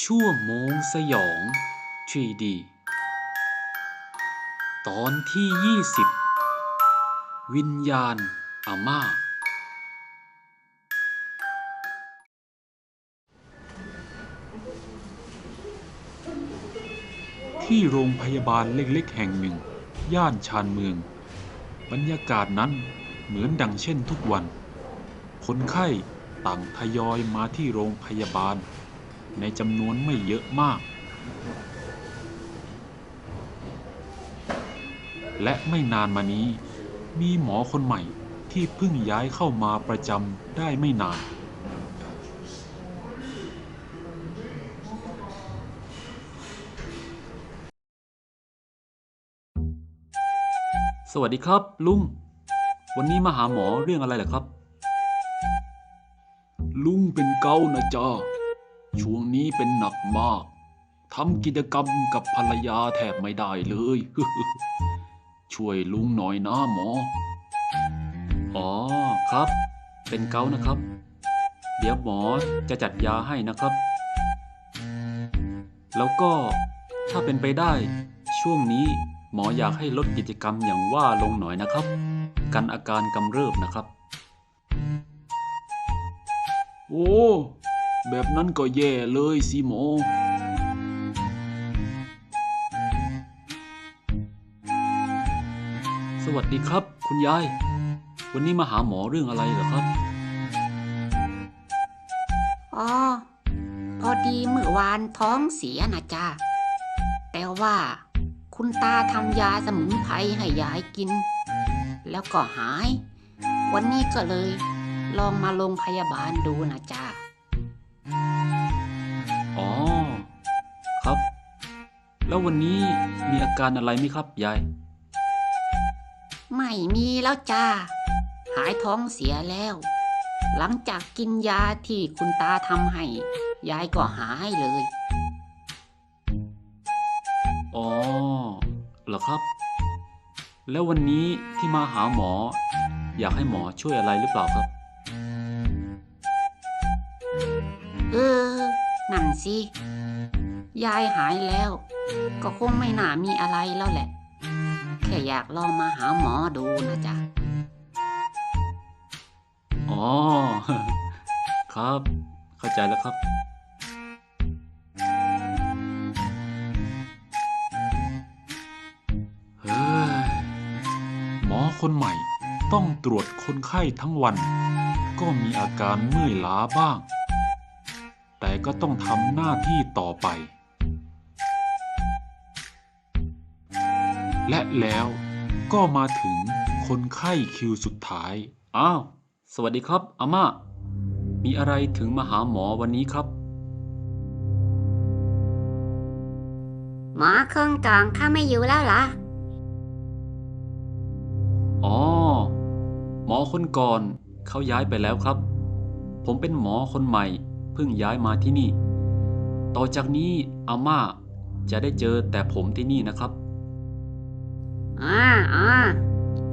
ชั่วโมงสยองทรีดีตอนที่ 20 วิญญาณอาม่า ที่โรงพยาบาลเล็กๆแห่งหนึ่ง ย่านชานเมือง บรรยากาศนั้นเหมือนดังเช่นทุกวัน คนไข้ต่างทยอยมาที่โรงพยาบาล ในจำนวนไม่เยอะมาก และไม่นานมานี้ มีหมอคนใหม่ที่เพิ่งย้ายเข้ามาประจำได้ไม่นาน สวัสดีครับลุง วันนี้มาหาหมอเรื่องอะไรเหรอครับ ลุงเป็นเกานะจ๊ะ ช่วงนี้เป็นหนักมากทำกิจกรรมกับภรรยาแทบไม่ได้เลย ช่วยลุงหน่อยนะหมอ อ๋อครับ เป็นเกานะครับ เดี๋ยวหมอจะจัดยาให้นะครับ แล้วก็ถ้าเป็นไปได้ ช่วงนี้หมออยากให้ลดกิจกรรมอย่างว่าลงหน่อยนะครับ กันอาการกำเริบนะครับ โอ้ แบบนั้นก็แย่เลยสิหมอสวัสดีครับ คุณยาย วันนี้มาหาหมอเรื่องอะไรเหรอครับ อ๋อ พอดีเมื่อวานท้องเสียนะจ้าแต่ว่าคุณตาทำยาสมุนไพรให้ยายกิน แล้วก็หาย วันนี้ก็เลยลองมาโรงพยาบาลดูนะจ้า แล้ววันนี้มีอาการอะไรไหมครับยาย ไม่มีแล้วจ้า หายท้องเสียแล้ว หลังจากกินยาที่คุณตาทำให้ ยายก็หายเลย อ๋อเหรอครับ แล้ววันนี้ที่มาหาหมอ อยากให้หมอช่วยอะไรหรือเปล่าครับ เออ นั่นสิ ยายหายแล้ว ก็คงไม่น่ามีอะไรแล้วแหละ แค่อยากลองมาหาหมอดูนะจ๊ะ อ๋อ ครับ เข้าใจแล้วครับ เฮ้ย หมอคนใหม่ต้องตรวจคนไข้ทั้งวัน ก็มีอาการเมื่อยล้าบ้าง แต่ก็ต้องทำหน้าที่ต่อไป และแล้วก็มาถึงคนไข้คิวสุดท้าย อ้าว สวัสดีครับอาม่า มีอะไรถึงมาหาหมอวันนี้ครับ หมอเครื่องกองข้าไม่อยู่แล้วเหรอ อ๋อ หมอคนก่อนเขาย้ายไปแล้วครับ ผมเป็นหมอคนใหม่ เพิ่งย้ายมาที่นี่ ต่อจากนี้อาม่าจะได้เจอแต่ผมที่นี่นะครับ อ๋ออ๋อ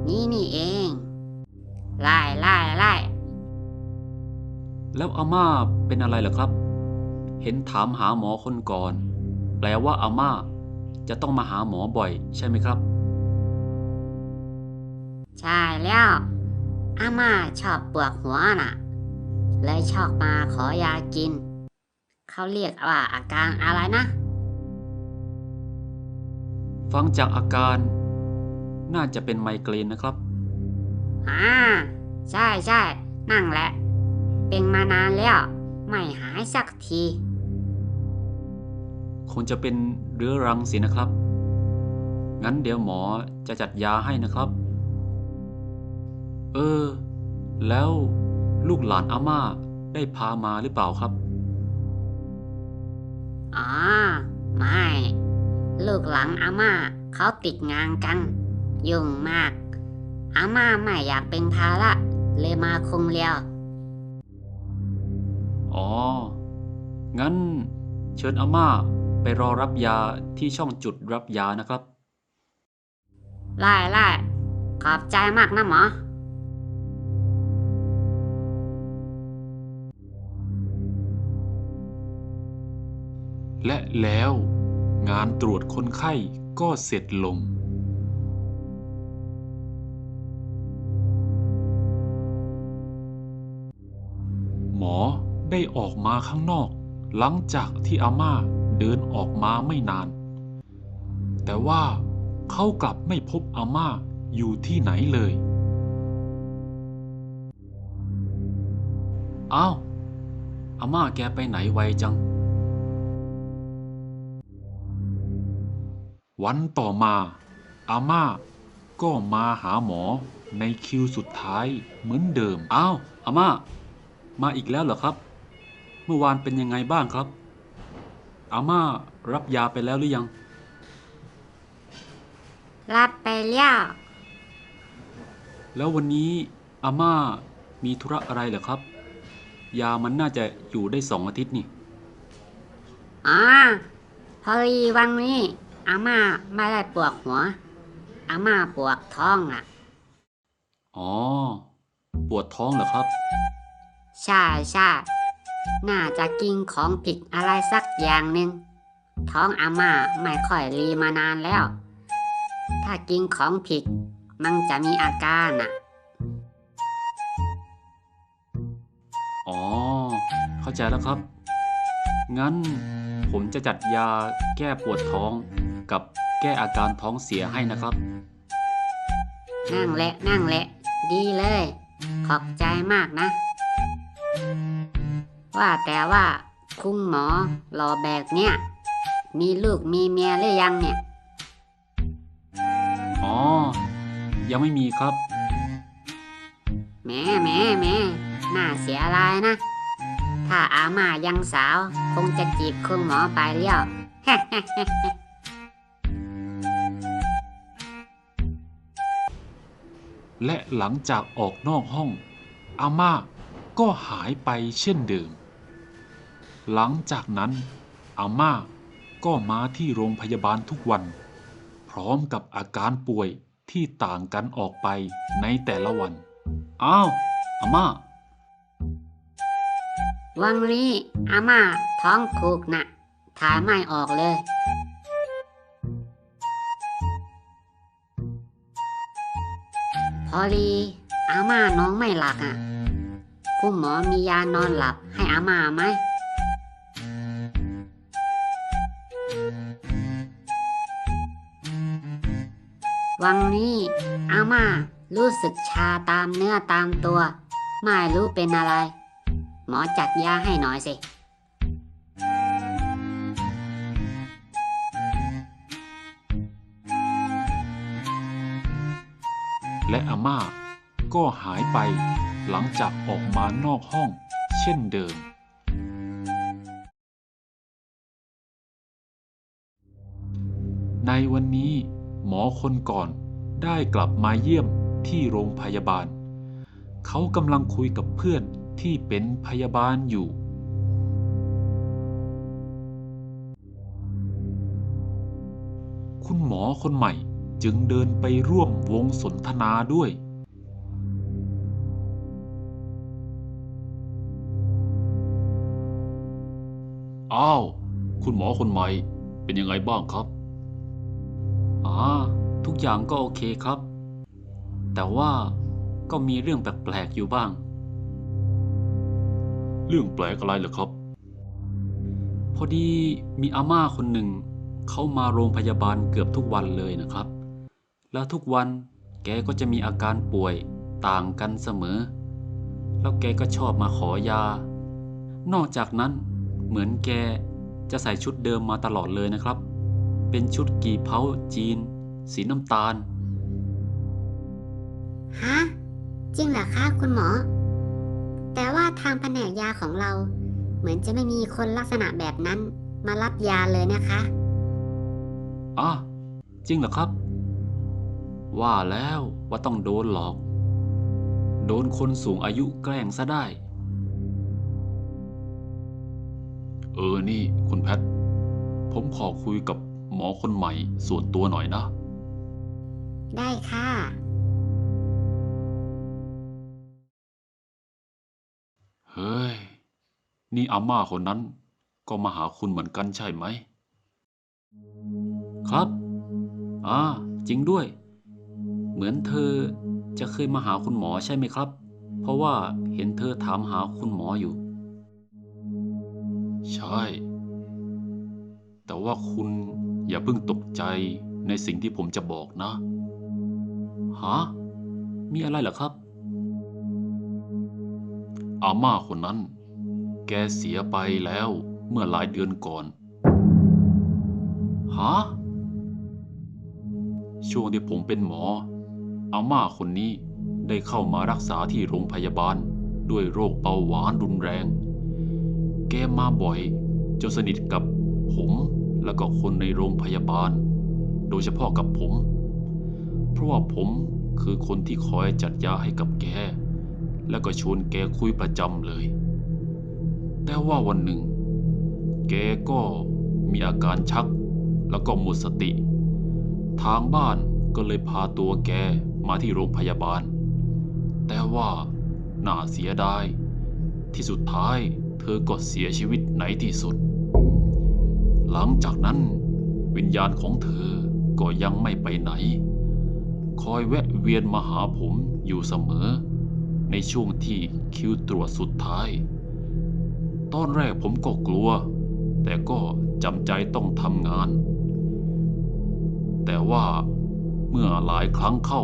นี่นี่เอง ไล่ไล่ไล่แล้วอาม่าเป็นอะไรเหรอครับ เห็นถามหาหมอคนก่อน แปลว่าอาม่า จะต้องมาหาหมอบ่อย ใช่ไหมครับ ใช่แล้ว อาม่าชอบปวดหัวน่ะ เลยชอบมาขอยากิน เขาเรียกว่าอาการอะไรนะ ฟังจากอาการ น่าจะเป็นไมเกรนนะครับ อ่า ใช่ใช่นั่งแหละ เป็นมานานแล้ว ไม่หายสักที คงจะเป็นเรื้อรังสินะครับ งั้นเดี๋ยวหมอจะจัดยาให้นะครับ เออ แล้วลูกหลานอาม่าได้พามาหรือเปล่าครับ อ๋อ ไม่ ลูกหลังอาม่าเขาติดงานกัน ยุ่งมาก อาม่าไม่อยากเป็นภาระเลยมาคงเลียว อ๋อ งั้น เชิญอาม่าไปรอรับยาที่ช่องจุดรับยานะครับ ไล่ไล่ขอบใจมากนะหมอ และแล้วงานตรวจคนไข้ก็เสร็จลง หมอได้ออกมาข้างนอก หลังจากที่อาม่าเดินออกมาไม่นาน แต่ว่าเขากลับไม่พบอาม่าอยู่ที่ไหนเลย อ้าวอาม่าแกไปไหนไวจัง วันต่อมาอาม่าก็มาหาหมอในคิวสุดท้ายเหมือนเดิม อ้าวอาม่า มาอีกแล้วเหรอครับ เมื่อวานเป็นยังไงบ้างครับ อาม่ารับยาไปแล้วหรือยัง รับไปแล้ว แล้ววันนี้อาม่ามีธุระอะไรเหรอครับ ยามันน่าจะอยู่ได้สองอาทิตย์นี่อ๋อพอดีวันนี้อาม่าไม่ได้ปวดหัว อาม่าปวดท้องอะ อ๋อ ปวดท้องเหรอครับ ใช่ใช่น่าจะกินของผิดอะไรสักอย่างหนึ่งท้องอาม่าไม่ค่อยรีมานานแล้ว ถ้ากินของผิด มันจะมีอาการน่ะ อ๋อ เข้าใจแล้วครับ งั้นผมจะจัดยาแก้ปวดท้องกับแก้อาการท้องเสียให้นะครับ นั่งแหละนั่งแหละ ดีเลย ขอบใจมากนะ ว่าแต่ว่าคุณหมอรอแบกเนี่ยมีลูกมีเมียหรือยังเนี่ย อ๋อ ยังไม่มีครับ แหม่แหม่แหม่น่าเสียดายนะ ถ้าอาม่ายังสาว คงจะจีบคุณหมอไปเลี้ยว และหลังจากออกนอกห้อง อาม่า ก็หายไปเช่นเดิม หลังจากนั้นอาม่าก็มาที่โรงพยาบาลทุกวัน พร้อมกับอาการป่วยที่ต่างกันออกไปในแต่ละวัน อ้าวอาม่า วันนี้อาม่าท้องผูกนะถ่ายไม่ออกเลย พอดีอาม่านอนไม่หลับอะ คุณหมอมียานอนหลับให้อาม่าไหม วันนี้อาม่ารู้สึกชาตามเนื้อตามตัว ไม่รู้เป็นอะไร หมอจัดยาให้หน่อยสิ และอาม่า ก็หายไป หลังจากออกมานอกห้อง เช่นเดิม ในวันนี้หมอคนก่อนได้กลับมาเยี่ยมที่โรงพยาบาล เขากำลังคุยกับเพื่อนที่เป็นพยาบาลอยู่ คุณหมอคนใหม่จึงเดินไปร่วมวงสนทนาด้วย อ้าว คุณหมอคนใหม่ เป็นยังไงบ้างครับอ่าทุกอย่างก็โอเคครับ แต่ว่าก็มีเรื่องแปลกๆอยู่บ้าง เรื่องแปลกอะไรเหรอครับ พอดีมีอาม่าคนหนึ่ง เขามาโรงพยาบาลเกือบทุกวันเลยนะครับ แล้วทุกวันแกก็จะมีอาการป่วยต่างกันเสมอ แล้วแกก็ชอบมาขอยา นอกจากนั้น เหมือนแกจะใส่ชุดเดิมมาตลอดเลยนะครับ เป็นชุดกี่เผาจีน สีน้ำตาล ฮะ จริงเหรอคะคุณหมอ แต่ว่าทางแผนกยาของเรา เหมือนจะไม่มีคนลักษณะแบบนั้นมารับยาเลยนะคะอะจริงเหรอครับ ว่าแล้วว่าต้องโดนหลอก โดนคนสูงอายุแกล้งซะได้ ออนี่คุณแพท ผมขอคุยกับหมอคนใหม่ส่วนตัวหน่อยนะ ได้ค่ะ เฮ้ย นี่อาม่าคนนั้นก็มาหาคุณเหมือนกันใช่ไหม ครับ อ่า จริงด้วย เหมือนเธอจะเคยมาหาคุณหมอใช่ไหมครับ เพราะว่าเห็นเธอถามหาคุณหมออยู่ ใช่ แต่ว่าคุณอย่าเพิ่งตกใจในสิ่งที่ผมจะบอกนะ ฮะ มีอะไรเหรอครับ อาม่าคนนั้น แกเสียไปแล้วเมื่อหลายเดือนก่อน ฮะ ช่วงที่ผมเป็นหมอ อาม่าคนนี้ได้เข้ามารักษาที่โรงพยาบาลด้วยโรคเบาหวานรุนแรง แกมาบ่อย จนสนิทกับผมแล้วก็คนในโรงพยาบาล โดยเฉพาะกับผม เพราะว่าผมคือคนที่คอยจัดยาให้กับแก แล้วก็ชวนแกคุยประจำเลย แต่ว่าวันหนึ่ง แกก็มีอาการชัก แล้วก็หมดสติ ทางบ้านก็เลยพาตัวแกมาที่โรงพยาบาล แต่ว่าน่าเสียดายที่สุดท้าย เธอก็เสียชีวิตในที่สุด หลังจากนั้น วิญญาณของเธอก็ยังไม่ไปไหน คอยแวะเวียนมาหาผมอยู่เสมอ ในช่วงที่คิวตรวจสุดท้าย ตอนแรกผมก็กลัว แต่ก็จำใจต้องทำงาน แต่ว่าเมื่อหลายครั้งเข้า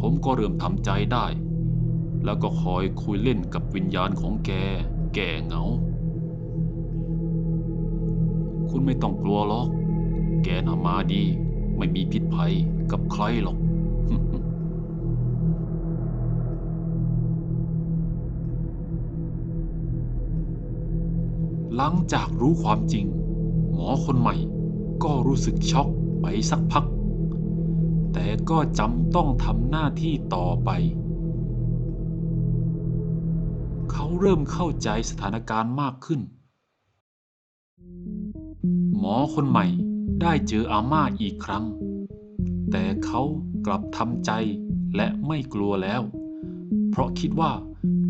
ผมก็เริ่มทำใจได้ แล้วก็คอยคุยเล่นกับวิญญาณของแก แก่เหงา คุณไม่ต้องกลัวหรอก แกน่ะมาดี ไม่มีพิษภัยกับใครหรอกหลังจากรู้ความจริง หมอคนใหม่ก็รู้สึกช็อกไปสักพัก แต่ก็จำต้องทำหน้าที่ต่อไป เขาเริ่มเข้าใจสถานการณ์มากขึ้น หมอคนใหม่ได้เจออาม่าอีกครั้ง แต่เขากลับทำใจและไม่กลัวแล้ว เพราะคิดว่า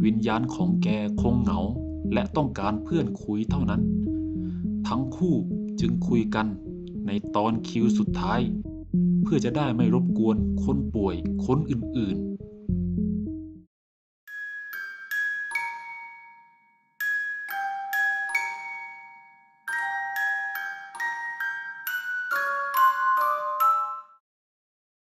วิญญาณของแกคงเหงาและต้องการเพื่อนคุยเท่านั้น ทั้งคู่จึงคุยกันในตอนคิวสุดท้าย เพื่อจะได้ไม่รบกวนคนป่วยคนอื่น